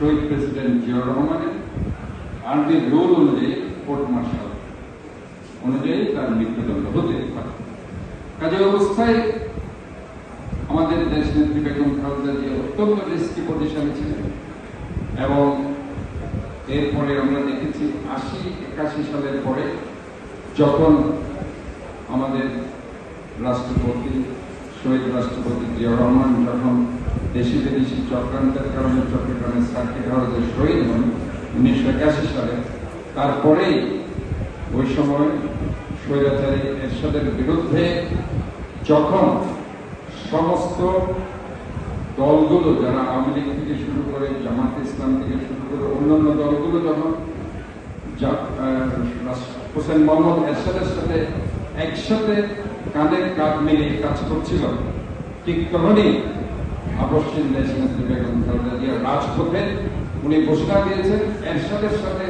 শহীদ president Ziaur রহমানের army rule অনুযায়ী court martial অনুযায়ী তার মৃত্যুদণ্ড হতে পারে। কাজে অবস্থায় আমাদের দেশ নেত্রী বেগম খালেদা জিয়া অত্যন্ত রিস্কি পজিশনে ছিলেন এবং এরপরে আমরা দেখেছি আশি একাশি সালের পরে যখন আমাদের রাষ্ট্রপতি শহীদ রাষ্ট্রপতি জিয়া রহমান যখন দেশি বিদেশি চক্রান্তের কারণে চট্টগ্রামের সার্কিট হাউসে শহীদ হন উনিশশো একাশি সালে, তারপরেই ওই সময় স্বৈরাচারী এরশাদের বিরুদ্ধে যখন সমস্ত দলগুলো, যারা আওয়ামী লীগ থেকে শুরু করে জামাত ইসলাম থেকে শুরু করে অন্যান্য দলগুলো যখন হোসেন মোহাম্মদ এরশাদের সাথে একসাথে কাঁধে কাঁধ মিলিয়ে কাজ করছিল। ঠিক তখনই আবশ্যিক ন্যাশনাল বেগম খালেদা রাজপথে উনি ঘোষণা দিয়েছেন এরশাদের সাথে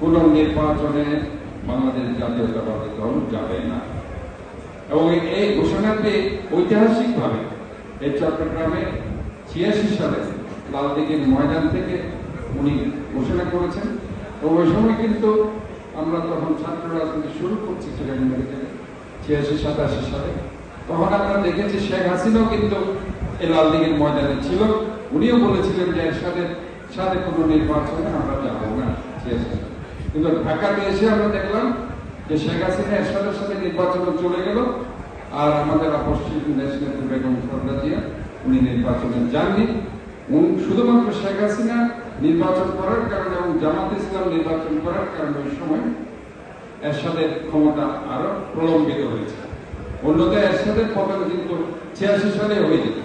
কোন নির্বাচনে বাংলাদেশ জাতীয়তাবাদী দল যাবে না। এবং এই ঘোষণাটি ঐতিহাসিকভাবে এই চট্টগ্রামে ছিয়াশি সালে লালদিঘির ময়দান থেকে উনি ঘোষণা করেছেন। এবং ওই সময় কিন্তু আমরা তখন ছাত্র রাজনীতি শুরু করছি। ছিয়াশি সাতাশি সালে তখন আমরা দেখেছি শেখ হাসিনাও কিন্তু এই লালদিঘির ময়দানে ছিল। উনিও বলেছিলেন যে এরশাদের সাথে কোনো নির্বাচনে আমরা যাব না ছিয়াশি কিন্তু ঢাকাতে এসে আমরা দেখলাম যে শেখ হাসিনা এরশাদের সাথে নির্বাচনে চলে গেল আর আমাদের আপসিক ন্যাশনাল বেগম খালেদা জিয়া, উনি নির্বাচনে যাননি। শুধুমাত্র শেখ হাসিনা নির্বাচন করার কারণে এবং জামাত ইসলাম নির্বাচন করার কারণে ওই সময় এরশাদের ক্ষমতা আরও প্রলম্বিত হয়েছে। অন্যদের এরশাদের পতন কিন্তু ছিয়াশি সালে হয়ে যেত।